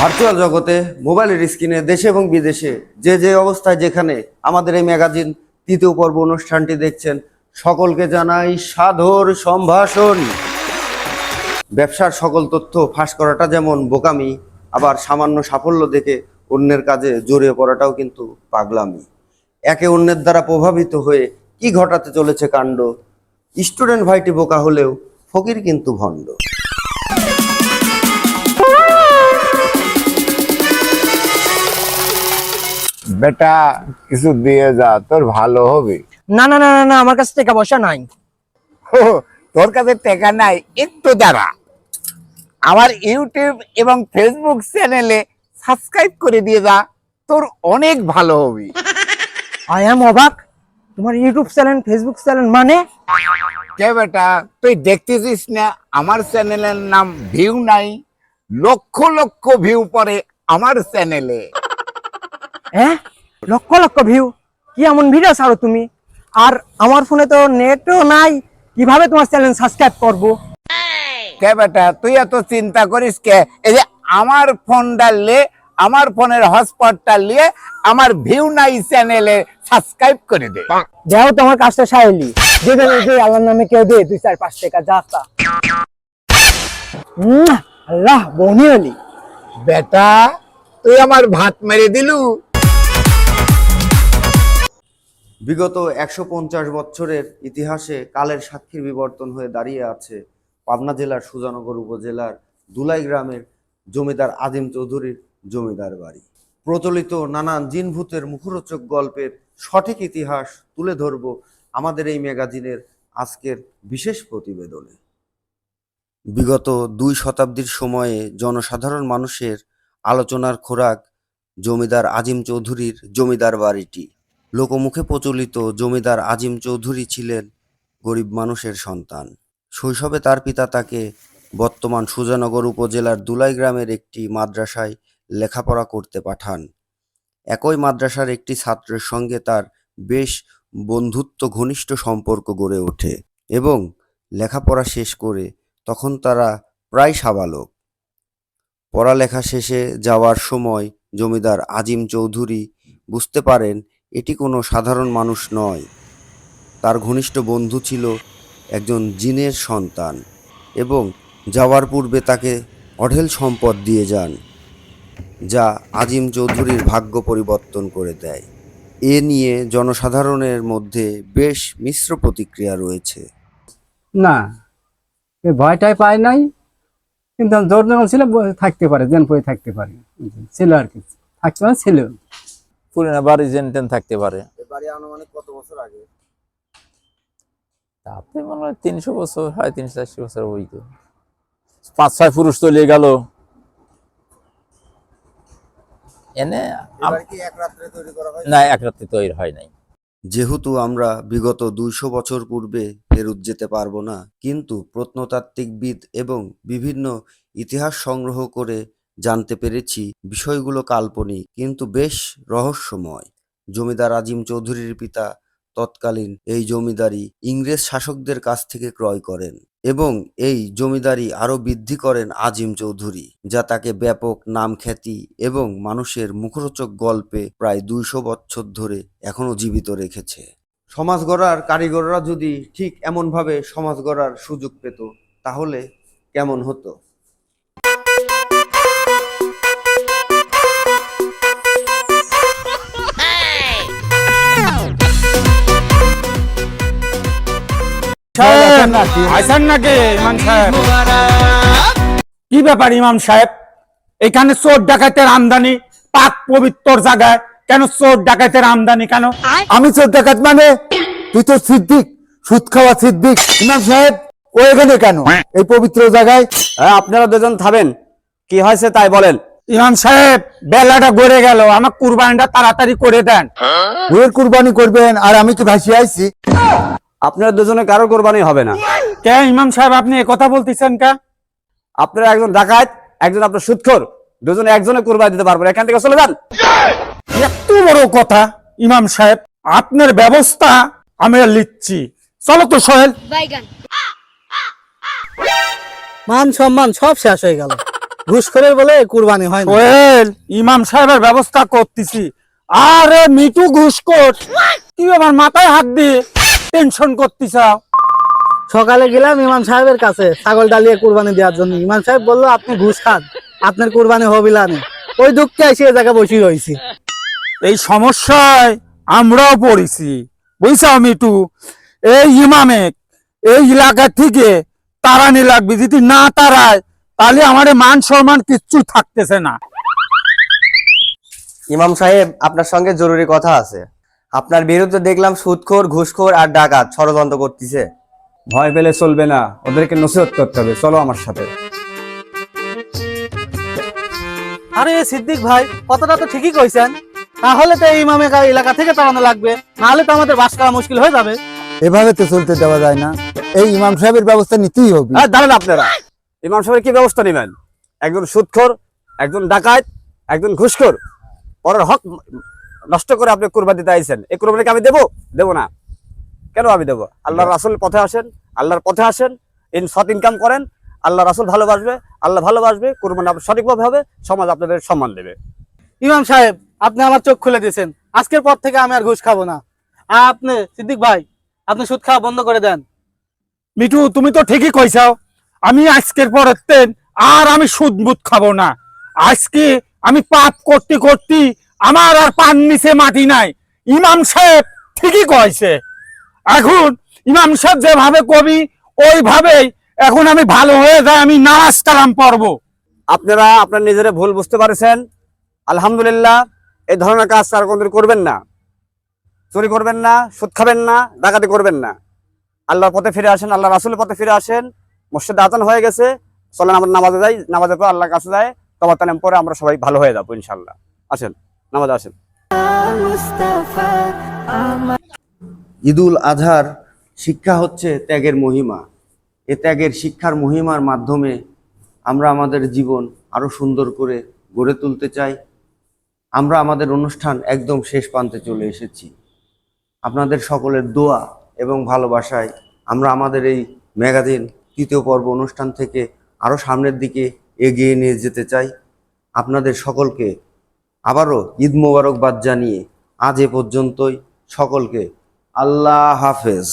Virtual জগতে, মোবাইলের স্ক্রিনে দেশে এবং বিদেশে যে যে অবস্থায় যেখানে আমাদের এই ম্যাগাজিন তৃতীয় পর্ব অনুষ্ঠানটি দেখছেন, সকলকে জানাই সাধর সম্ভাষণ। ব্যবসার সকল তথ্য ফাঁস করাটা যেমন বোকামি, আবার সামান্য সাফল্য দেখে অন্যের কাজে জড়িয়ে পড়াটাও কিন্তু পাগলামি। একে অন্যের দ্বারা প্রভাবিত হয়ে কি ঘটাতে চলেছে কাণ্ড, স্টুডেন্ট ভাইটি বোকা হলেও ফকির কিন্তু ভণ্ড। বেটা কিছু দিয়ে যা তোর ভালো হবে। না না না না আমার কাছে টাকা পয়সা নাই। ও, তোর কাছে টাকা নাই একটু দাঁড়া। আমার ইউটিউব এবং ফেসবুক চ্যানেলে সাবস্ক্রাইব করে দিয়ে যা তোর অনেক ভালো হবে। আই এম অবাক। তোমার ইউটিউব চ্যানেল ফেসবুক চ্যানেল মানে? কে বেটা তুই দেখতেছিস না আমার চ্যানেলের নাম ভিউ নাই লক্ষ লক্ষ ভিউ পরে আমার চ্যানেলে। হ্যাঁ লক্ষ লক্ষ ভিউ কি এমন ভিডিও ছাড়ো তুমি? আর আমার ফোনে তো নেটও নাই। কীভাবে তোমার চ্যানেল সাবস্ক্রাইব করব? কে বেটা তুই এত চিন্তা করিস কে? এই যে আমার ফোন ডাললে আমার ফোনের হটস্পটটা নিয়ে আমার ভিউ নাই চ্যানেলে সাবস্ক্রাইব করে দে। যাও তোমার কাজটা সাহেলি দেবে যে আল্লাহর নামে কেউ দে দুই চার পাঁচ টাকা যা তা। আল্লাহ বনি আলি। বেটা তুই আমার ভাত মেরে দিলু? বিগত একশো পঞ্চাশ বছরের ইতিহাসে কালের সাক্ষীর বিবর্তন হয়ে দাঁড়িয়ে আছে পাবনা জেলার সুজানগর উপজেলার দুলাই গ্রামের জমিদার আজিম চৌধুরীর জমিদার বাড়ি। প্রচলিত নানান জিনভূতের মুখরোচক গল্পের সঠিক ইতিহাস তুলে ধরব আমাদের এই ম্যাগাজিনের আজকের বিশেষ প্রতিবেদনে। বিগত দুই শতাব্দীর সময়ে জনসাধারণ মানুষের আলোচনার খোরাক জমিদার আজিম চৌধুরীর জমিদার বাড়িটি। লোকমুখে প্রচলিত জমিদার আজিম চৌধুরী ছিলেন গরিব মানুষের সন্তান। শৈশবে তার পিতা তাকে বর্তমান সুজানগর উপজেলার দুলাই গ্রামের একটি মাদ্রাসায় লেখাপড়া করতে পাঠান। একই মাদ্রাসার একটি ছাত্রের সঙ্গে তার বেশ বন্ধুত্ব ঘনিষ্ঠ সম্পর্ক গড়ে ওঠে এবং লেখাপড়া শেষ করে তখন তারা প্রায় সাবালক। পড়ালেখা শেষে যাওয়ার সময় জমিদার আজিম চৌধুরী বুঝতে পারেন এটি কোনো সাধারণ মানুষ নয়। তার ঘনিষ্ঠ বন্ধু ছিল একজন জিনের সন্তান এবং যাওয়ার পূর্বে তাকে অঢেল সম্পদ দিয়ে যান, যা আজিম চৌধুরীর ভাগ্য পরিবর্তন করে দেয়। এ নিয়ে জনসাধারণের মধ্যে বেশ মিশ্র প্রতিক্রিয়া রয়েছে। না ভয়টাই পায় নাই, কিন্তু জোর ছিল, থাকতে পারে যেন পরে থাকতে পারে। ছিল আর কি, থাকতে পারে, ছিল। পুরোনো বাড়ি জেন টেন থাকতে পারে। বাড়ি আনুমানিক কত বছর আগে? তাতে মনে হয় তিনশো বছর হয় তিনশো চারশো বছর ওই তো পাঁচ ছয় পুরুষ চলে গেল। এনে হয়? না এক রাত্রে তৈরি হয় নাই। যেহেতু আমরা বিগত দুইশো বছর পূর্বে ফেরত যেতে পারব না কিন্তু প্রত্নতাত্ত্বিকবিদ এবং বিভিন্ন ইতিহাস সংগ্রহ করে জানতে পেরেছি বিষয়গুলো কাল্পনিক, কিন্তু বেশ রহস্যময়। জমিদার আজিম চৌধুরীর পিতা তৎকালীন এই জমিদারি ইংরেজ শাসকদের কাছ থেকে ক্রয় করেন এবং এই জমিদারি আরও বৃদ্ধি করেন আজিম চৌধুরী, যা তাকে ব্যাপক নাম খ্যাতি এবং মানুষের মুখরোচক গল্পে প্রায় দুইশো বছর ধরে এখনও জীবিত রেখেছে। সমাজ গড়ার কারিগররা যদি ঠিক এমনভাবে সমাজ গড়ার সুযোগ পেত, তাহলে কেমন হতো? আছেন নাকি ইমাম সাহেব। কি ব্যাপার ইমাম সাহেব? এখানে চোর ডাকাতের আমদানি পাক পবিত্র জায়গায়। কেন চোর ডাকাতের আমদানি কেন? আমি চোর ডাকাত মানে? তুই তো সিদ্দিক সুদ খাওয়া সিদ্দিক। ইমাম সাহেব ও এখানে কেন? এই পবিত্র জায়গায়? আপনারা দুজন থামেন। কি হয়েছে তাই বলেন। ইমাম সাহেব বেলাটা গড়ে গেল। আমার কুরবানিটা তাড়াতাড়ি করে দেন। ওয়ের কুরবানি করবেন আর আমি কি ভাসিয়ে আইছি। আপনারা দুজনে কারও কোরবানি হবে না। কে ইমাম সাহেব আপনি কথা বলতেছেন কে? আপনারা একজন ডাকাত একজন আপনার সুৎখর দুজনে একজনে কোরবানি দিতে পারবেন। এখান থেকে চলে যান। এত বড় কথা ইমাম সাহেব আপনার ব্যবস্থা আমরা লিখছি। চলো তো সোহেল। বাইগান। মান সম্মান সব শেষ হয়ে গেল। ঘুষখোরের বলে কুরবানি হয় না। সোহেল ইমাম সাহেবের ব্যবস্থা করতেছি। আরে মিটু ঘুষকোট কি আমার মাথায় হাত দিয়ে টেনশন করতেছ? সকালে গেলাম ইমাম সাহেবের কাছে ছাগল ডালিয়ে কুরবানি দেওয়ার জন্য। ইমাম সাহেব বলল আপনি ঘুষ খান আপনার কুরবানি হবিলা ওই দুঃখে এসে এ জায়গায় বসে রয়েছি এই সমস্যায় আমরাও পড়েছি। বুঝছ মিটু এই ইমামে এই এলাকা থেকে তারানি লাগবে যদি না তারায় তাহলে আমাদের মান সম্মান কিচ্ছু থাকতেছে না। ইমাম সাহেব আপনার সঙ্গে জরুরি কথা আছে। আপনার বিরুদ্ধে দেখলাম সুদখোর ঘুষখোর আর ডাকাত ষড়যন্ত্র করতেছে। ভয় পেলে চলবে না। ওদেরকে নসিহত করতে হবে। চলো আমার সাথে। আরে সিদ্দিক ভাই কথাটা তো ঠিকই কইছেন। তাহলে তো এই ইমামে এলাকা থেকে তাড়ানো লাগবে। নাহলে তো আমাদের বাস করা মুশকিল হয়ে যাবে। এভাবে তো চলতে দেওয়া যায় না। এই ইমাম সাহেবের ব্যবস্থা নিতেই হবে। হ্যাঁ দাঁড়ান আপনারা। ইমাম সাহেবের কি ব্যবস্থা নেবেন? একজন সুদখোর একজন ডাকাত একজন ঘুষখোর। পরের হক নষ্ট করে আপনি কোরবানি দিতে আইছেন। এই কোরবানিকে আমি দেবো? দেবো না। কেন আমি দেবো? আল্লাহর রাসুল পথে আসেন আল্লাহর পথে আসেন ইন সৎ ইনকাম করেন আল্লাহ রাসুল ভালোবাসবে আল্লাহ ভালোবাসবে কোরবানি আপনার সঠিকভাবে হবে সমাজ আপনাদের সম্মান দেবে। ইমাম সাহেব আপনি আমার চোখ খুলে দিয়েছেন। আজকের পর থেকে আমি আর ঘুষ খাব না। আর আপনি সিদ্দিক ভাই আপনি সুদ খাওয়া বন্ধ করে দেন। মিঠু তুমি তো ঠিকই কইছাও আমি আজকের পরের তেন আর আমি সুদ মুদ খাব না। আজকে আমি পাপ করতে করতে আমার আর পান নিচে মাটি নাই। ইমাম সাহেব ঠিকই কইছে। এখন ইমাম সাহেব যেভাবে কবি, ওইভাবেই এখন আমি ভালো হয়ে যাই, আমি নামাজ কালাম পড়ব। আপনারা আপনার নিজেরা ভুল বুঝতে পারছেন। আলহামদুলিল্লাহ, এই ধরনের কাজ আর কোনদিন করবেন না। চুরি করবেন না, সুদ খাবেন না, ডাকাতি করবেন না। আল্লাহর পথে ফিরে আসেন আল্লাহ রাসুলের পথে ফিরে আসেন। মসজিদে আজান হয়ে গেছে, চলেন আমরা নামাজে যাই নামাজের পর আল্লাহর কাছে যায় তোমার তানাম পরে আমরা সবাই ভালো হয়ে যাব ইনশাল্লাহ আসেন। নামাজে আসেন। ঈদুল আজহার শিক্ষা হচ্ছে ত্যাগের মহিমা। এ ত্যাগের শিক্ষার মহিমার মাধ্যমে আমরা আমাদের জীবন আরও সুন্দর করে গড়ে তুলতে চাই। আমরা আমাদের অনুষ্ঠান একদম শেষ প্রান্তে চলে এসেছি। আপনাদের সকলের দোয়া এবং ভালোবাসায় আমরা আমাদের এই ম্যাগাজিন তৃতীয় পর্ব অনুষ্ঠান থেকে আরও সামনের দিকে এগিয়ে নিয়ে যেতে চাই। আপনাদের সকলকে আবারও ঈদ মোবারকবাদ জানিয়ে আজ এ পর্যন্তই সকলকে আল্লাহ হাফেজ।